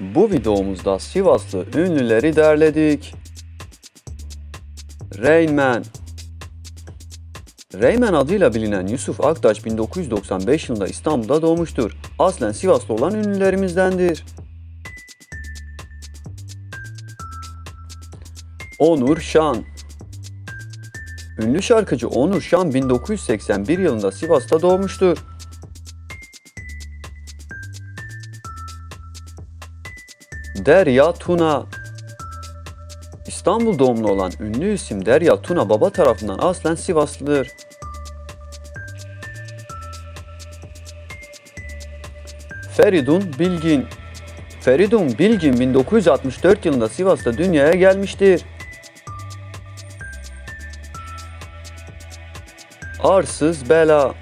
Bu videomuzda Sivaslı ünlüleri derledik. Man Reymen adıyla bilinen Yusuf Aktaş 1995 yılında İstanbul'da doğmuştur. Aslen Sivaslı olan ünlülerimizdendir. Onur Şan Ünlü şarkıcı Onur Şan 1981 yılında Sivas'ta doğmuştur. Derya Tuna İstanbul doğumlu olan ünlü isim Derya Tuna baba tarafından aslen Sivaslıdır. Feridun Bilgin Feridun Bilgin 1964 yılında Sivas'ta dünyaya gelmiştir. Arsız Bela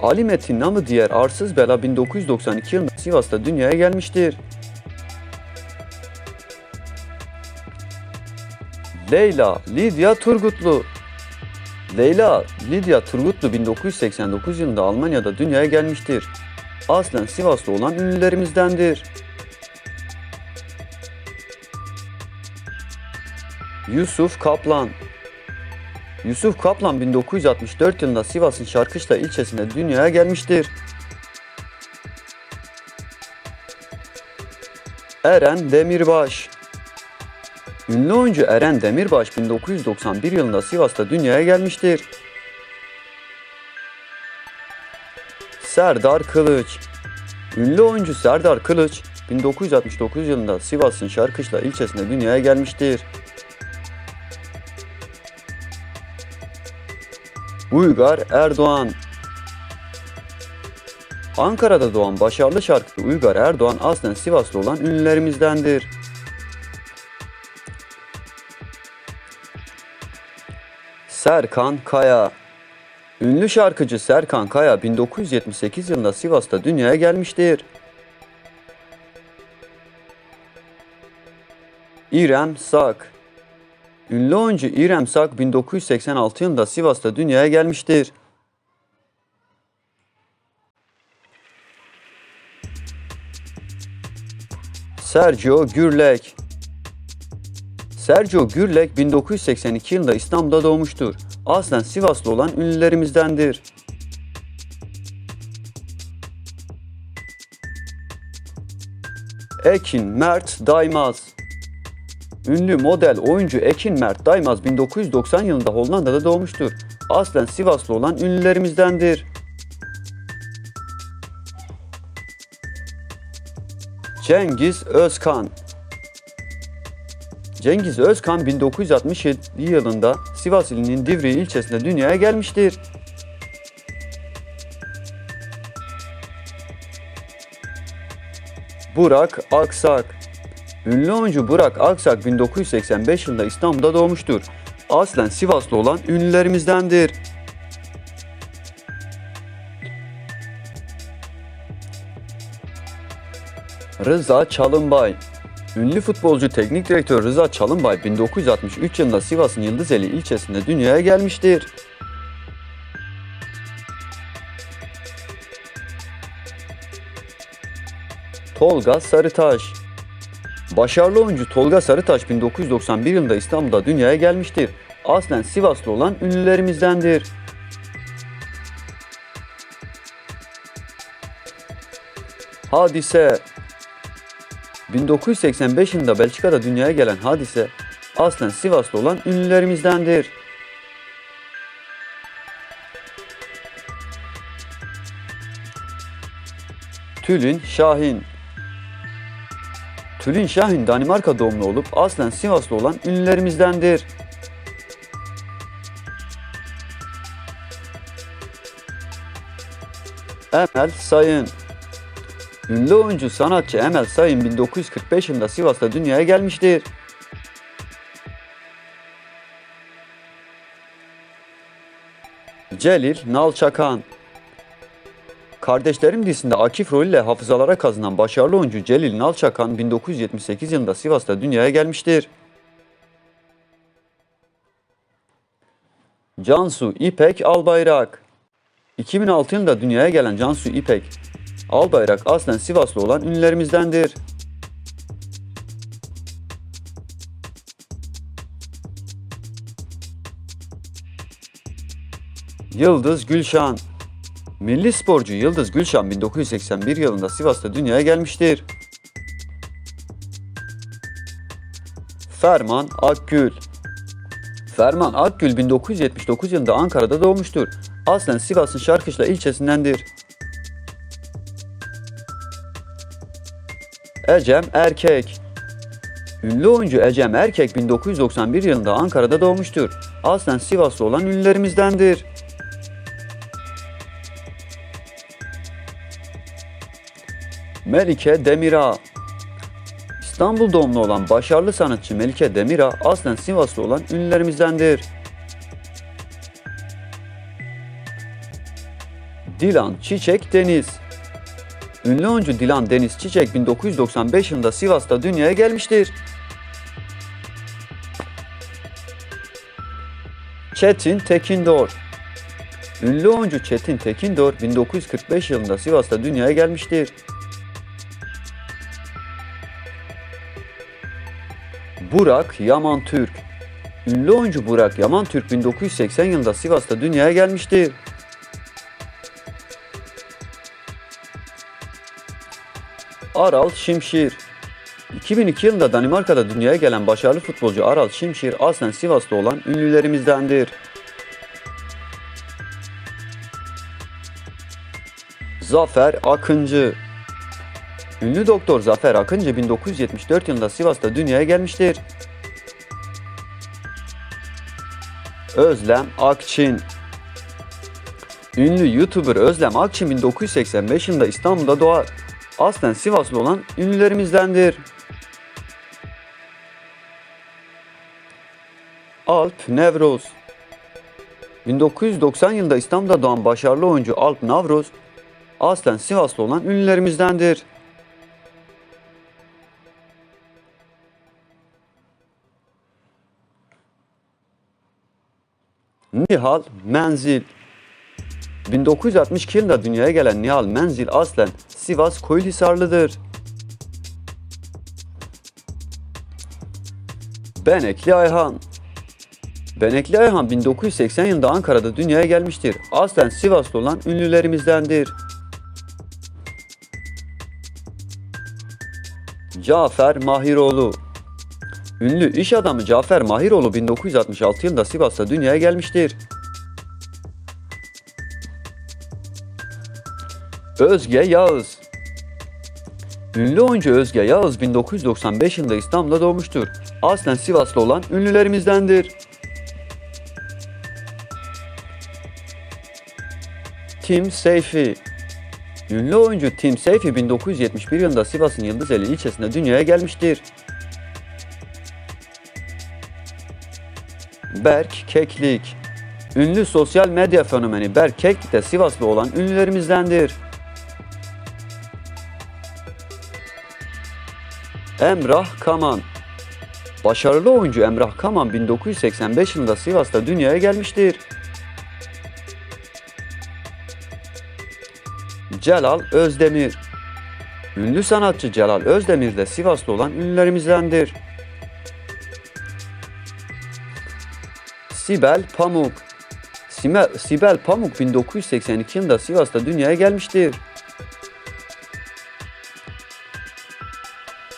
Ali Metin namı diğer Arsız Bela 1992 yılında Sivas'ta dünyaya gelmiştir. Leyla Lidya Turgutlu Leyla Lidya Turgutlu 1989 yılında Almanya'da dünyaya gelmiştir. Aslen Sivaslı olan ünlülerimizdendir. Yusuf Kaplan Yusuf Kaplan 1964 yılında Sivas'ın Şarkışla ilçesinde dünyaya gelmiştir. Eren Demirbaş Ünlü oyuncu Eren Demirbaş 1991 yılında Sivas'ta dünyaya gelmiştir. Serdar Kılıç Ünlü oyuncu Serdar Kılıç 1969 yılında Sivas'ın Şarkışla ilçesinde dünyaya gelmiştir. Uygar Erdoğan Ankara'da doğan başarılı şarkıcı Uygar Erdoğan aslen Sivaslı olan ünlülerimizdendir. Serkan Kaya Ünlü şarkıcı Serkan Kaya 1978 yılında Sivas'ta dünyaya gelmiştir. İrem Sak Ünlü oyuncu İrem Sak 1986 yılında Sivas'ta dünyaya gelmiştir. Sergio Gürlek Sergio Gürlek 1982 yılında İstanbul'da doğmuştur. Aslen Sivaslı olan ünlülerimizdendir. Ekin Mert Daymaz Ünlü model oyuncu Ekin Mert Daymaz 1990 yılında Hollanda'da doğmuştur. Aslen Sivaslı olan ünlülerimizdendir. Cengiz Özkan Cengiz Özkan 1967 yılında Sivas ilinin Divriği ilçesinde dünyaya gelmiştir. Burak Aksak Ünlü oyuncu Burak Aksak 1985 yılında İstanbul'da doğmuştur. Aslen Sivaslı olan ünlülerimizdendir. Rıza Çalınbay Ünlü futbolcu teknik direktör Rıza Çalınbay 1963 yılında Sivas'ın Yıldızeli ilçesinde dünyaya gelmiştir. Tolga Sarıtaş Başarılı oyuncu Tolga Sarıtaş 1991 yılında İstanbul'da dünyaya gelmiştir. Aslen Sivaslı olan ünlülerimizdendir. Hadise 1985 yılında Belçika'da dünyaya gelen Hadise aslen Sivaslı olan ünlülerimizdendir. Tülin Şahin Tülin Şahin Danimarka doğumlu olup aslen Sivaslı olan ünlülerimizdendir. Emel Sayın Ünlü oyuncu sanatçı Emel Sayın 1945 yılında Sivas'ta dünyaya gelmiştir. Celil Nalçakan Kardeşlerim dizisinde Akif rolüyle hafızalara kazınan başarılı oyuncu Celil Nalçakan 1978 yılında Sivas'ta dünyaya gelmiştir. Cansu İpek Albayrak 2006 yılında dünyaya gelen Cansu İpek Albayrak aslen Sivaslı olan ünlülerimizdendir. Yıldız Gülşan Milli sporcu Yıldız Gülşan 1981 yılında Sivas'ta dünyaya gelmiştir. Ferman Akgül Ferman Akgül 1979 yılında Ankara'da doğmuştur. Aslen Sivas'ın Şarkışla ilçesindendir. Ecem Erkek Ünlü oyuncu Ecem Erkek 1991 yılında Ankara'da doğmuştur. Aslen Sivaslı olan ünlülerimizdendir. Melike Demira İstanbul doğumlu olan başarılı sanatçı Melike Demira aslen Sivaslı olan ünlülerimizdendir. Dilan Çiçek Deniz Ünlü oyuncu Dilan Deniz Çiçek 1995 yılında Sivas'ta dünyaya gelmiştir. Çetin Tekindor Ünlü oyuncu Çetin Tekindor 1945 yılında Sivas'ta dünyaya gelmiştir. Burak Yaman Türk Ünlü oyuncu Burak Yaman Türk 1980 yılında Sivas'ta dünyaya gelmiştir. Aral Şimşir 2002 yılında Danimarka'da dünyaya gelen başarılı futbolcu Aral Şimşir aslen Sivas'ta olan ünlülerimizdendir. Zafer Akıncı Ünlü doktor Zafer Akıncı 1974 yılında Sivas'ta dünyaya gelmiştir. Özlem Akçin Ünlü YouTuber Özlem Akçin 1985 yılında İstanbul'da doğar. Aslen Sivaslı olan ünlülerimizdendir. Alp Nevroz 1990 yılında İstanbul'da doğan başarılı oyuncu Alp Navroz, aslen Sivaslı olan ünlülerimizdendir. Nihal Menzil 1962 yılında dünyaya gelen Nihal Menzil aslen Sivas Koyulhisarlıdır. Benekli Ayhan Benekli Ayhan 1980 yılında Ankara'da dünyaya gelmiştir. Aslen Sivaslı olan ünlülerimizdendir. Cafer Mahiroğlu Ünlü iş adamı Cafer Mahiroğlu 1966 yılında Sivas'ta dünyaya gelmiştir. Özge Yağız Ünlü oyuncu Özge Yağız 1995 yılında İstanbul'da doğmuştur. Aslen Sivaslı olan ünlülerimizdendir. Tim Seyfi Ünlü oyuncu Tim Seyfi 1971 yılında Sivas'ın Yıldızeli ilçesinde dünyaya gelmiştir. Berk Keklik Ünlü sosyal medya fenomeni Berk Keklik de Sivaslı olan ünlülerimizdendir. Emrah Kaman Başarılı oyuncu Emrah Kaman 1985 yılında Sivas'ta dünyaya gelmiştir. Celal Özdemir Ünlü sanatçı Celal Özdemir de Sivaslı olan ünlülerimizdendir. Sibel Pamuk Sime- Sibel Pamuk 1982 yılında Sivas'ta dünyaya gelmiştir.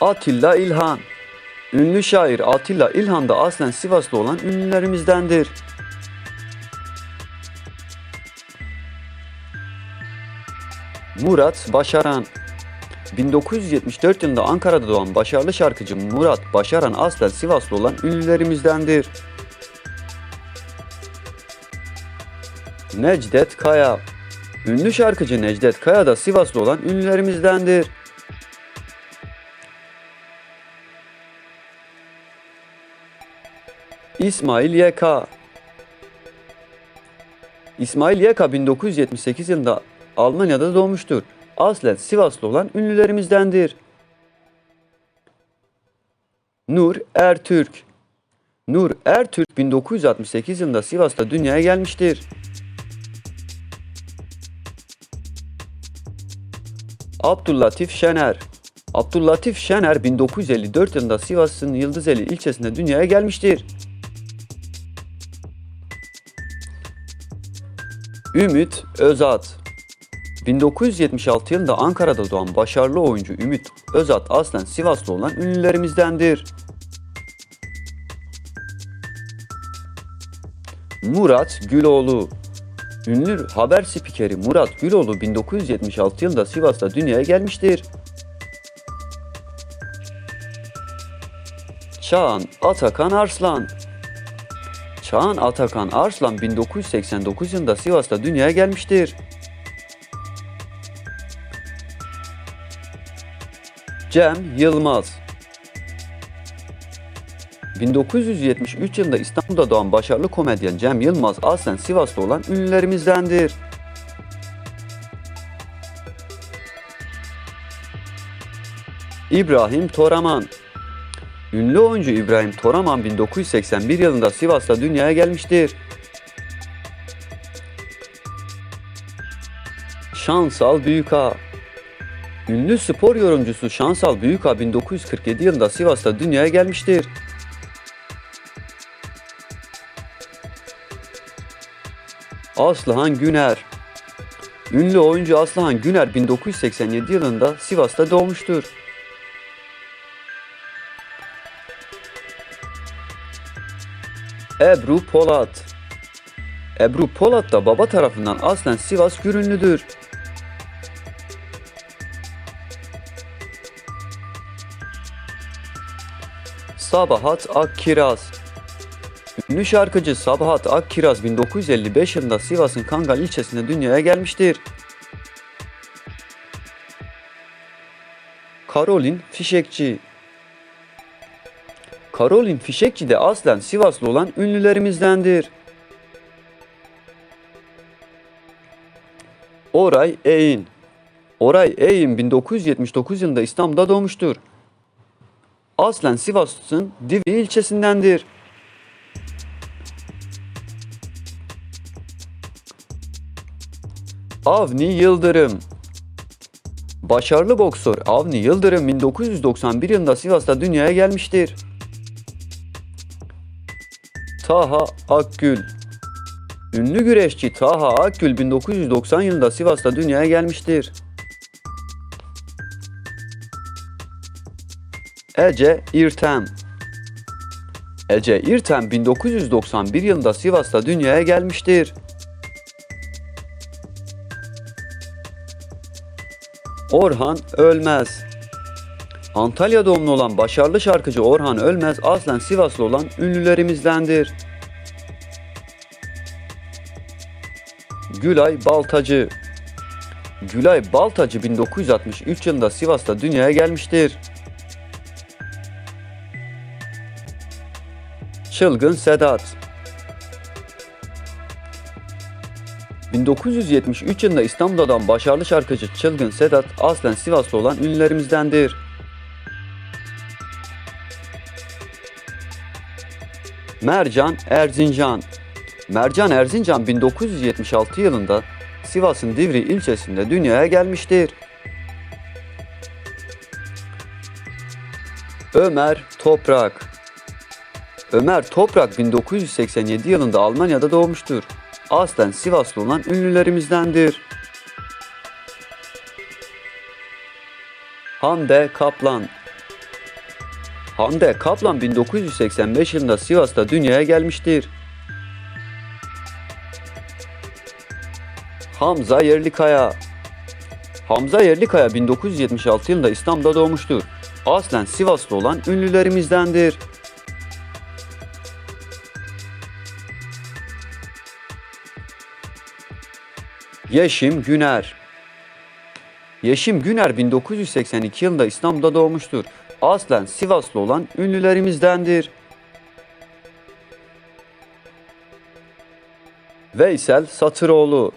Atilla İlhan Ünlü şair Atilla İlhan da aslen Sivaslı olan ünlülerimizdendir. Murat Başaran 1974 yılında Ankara'da doğan başarılı şarkıcı Murat Başaran aslen Sivaslı olan ünlülerimizdendir. Necdet Kaya Ünlü şarkıcı Necdet Kaya da Sivaslı olan ünlülerimizdendir. İsmail Yeka İsmail Yeka 1978 yılında Almanya'da doğmuştur. Aslen Sivaslı olan ünlülerimizdendir. Nur Ertürk Nur Ertürk 1968 yılında Sivas'ta dünyaya gelmiştir. Abdüllatif Şener Abdüllatif Şener 1954 yılında Sivas'ın Yıldızeli ilçesinde dünyaya gelmiştir. Ümit Özat 1976 yılında Ankara'da doğan başarılı oyuncu Ümit Özat aslen Sivaslı olan ünlülerimizdendir. Murat Güloğlu Ünlü haber spikeri Murat Güloğlu 1976 yılında Sivas'ta dünyaya gelmiştir. Çağan Atakan Arslan Çağan Atakan Arslan 1989 yılında Sivas'ta dünyaya gelmiştir. Cem Yılmaz 1973 yılında İstanbul'da doğan başarılı komedyen Cem Yılmaz aslen Sivas'ta olan ünlülerimizdendir. İbrahim Toraman Ünlü oyuncu İbrahim Toraman 1981 yılında Sivas'ta dünyaya gelmiştir. Şansal Büyükağa Ünlü spor yorumcusu Şansal Büyükağa 1947 yılında Sivas'ta dünyaya gelmiştir. Aslıhan Güner Ünlü oyuncu Aslıhan Güner 1987 yılında Sivas'ta doğmuştur. Ebru Polat Ebru Polat da baba tarafından aslen Sivas Gürünlüdür. Sabahat Akkiraz Ünlü şarkıcı Sabahat Akkiraz 1955 yılında Sivas'ın Kangal ilçesinde dünyaya gelmiştir. Karolin Fişekçi Karolin Fişekçi de aslen Sivaslı olan ünlülerimizdendir. Oray Eğin Oray Eğin 1979 yılında İstanbul'da doğmuştur. Aslen Sivas'ın Divri ilçesindendir. Avni Yıldırım Başarılı boksör Avni Yıldırım 1991 yılında Sivas'ta dünyaya gelmiştir. Taha Akgül Ünlü güreşçi Taha Akgül 1990 yılında Sivas'ta dünyaya gelmiştir. Ece İrtem Ece İrtem 1991 yılında Sivas'ta dünyaya gelmiştir. Orhan Ölmez Antalya doğumlu olan başarılı şarkıcı Orhan Ölmez aslen Sivaslı olan ünlülerimizdendir. Gülay Baltacı Gülay Baltacı 1963 yılında Sivas'ta dünyaya gelmiştir. Çılgın Sedat 1973 yılında İstanbul'da doğan başarılı şarkıcı Çılgın Sedat aslen Sivaslı olan ünlülerimizdendir. Mercan Erzincan Mercan Erzincan 1976 yılında Sivas'ın Divri ilçesinde dünyaya gelmiştir. Ömer Toprak Ömer Toprak 1987 yılında Almanya'da doğmuştur. Aslen Sivaslı olan ünlülerimizdendir. Hande Kaplan Hande Kaplan 1985 yılında Sivas'ta dünyaya gelmiştir. Hamza Yerlikaya Hamza Yerlikaya 1976 yılında İstanbul'da doğmuştur. Aslen Sivaslı olan ünlülerimizdendir. Yeşim Güner Yeşim Güner 1982 yılında İstanbul'da doğmuştur. Aslen Sivaslı olan ünlülerimizdendir. Veysel Satıroğlu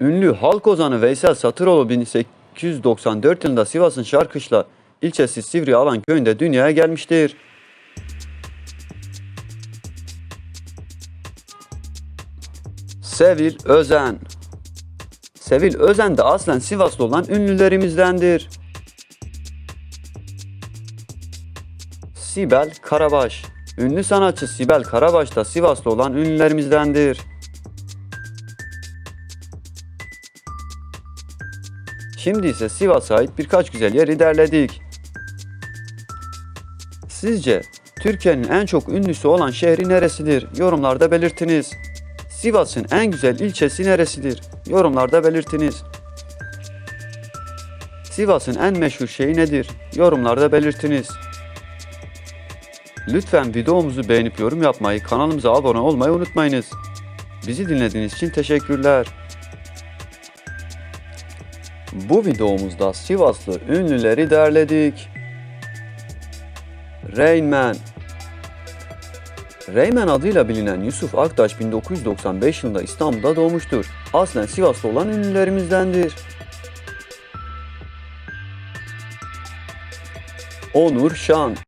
Ünlü halk ozanı Veysel Satıroğlu 1894 yılında Sivas'ın Şarkışla ilçesi Sivri Alan köyünde dünyaya gelmiştir. Sevil Özen Sevil Özen de aslen Sivaslı olan ünlülerimizdendir. Sibel Karabaş Ünlü sanatçı Sibel Karabaş da Sivaslı olan ünlülerimizdendir. Şimdi ise Sivas'a ait birkaç güzel yeri derledik. Sizce Türkiye'nin en çok ünlüsü olan şehri neresidir? Yorumlarda belirtiniz. Sivas'ın en güzel ilçesi neresidir? Yorumlarda belirtiniz. Sivas'ın en meşhur şeyi nedir? Yorumlarda belirtiniz. Lütfen videomuzu beğenip yorum yapmayı, kanalımıza abone olmayı unutmayınız. Bizi dinlediğiniz için teşekkürler. Bu videomuzda Sivaslı ünlüleri derledik. Man Reymen adıyla bilinen Yusuf Aktaş 1995 yılında İstanbul'da doğmuştur. Aslen Sivaslı olan ünlülerimizdendir. Onur Şan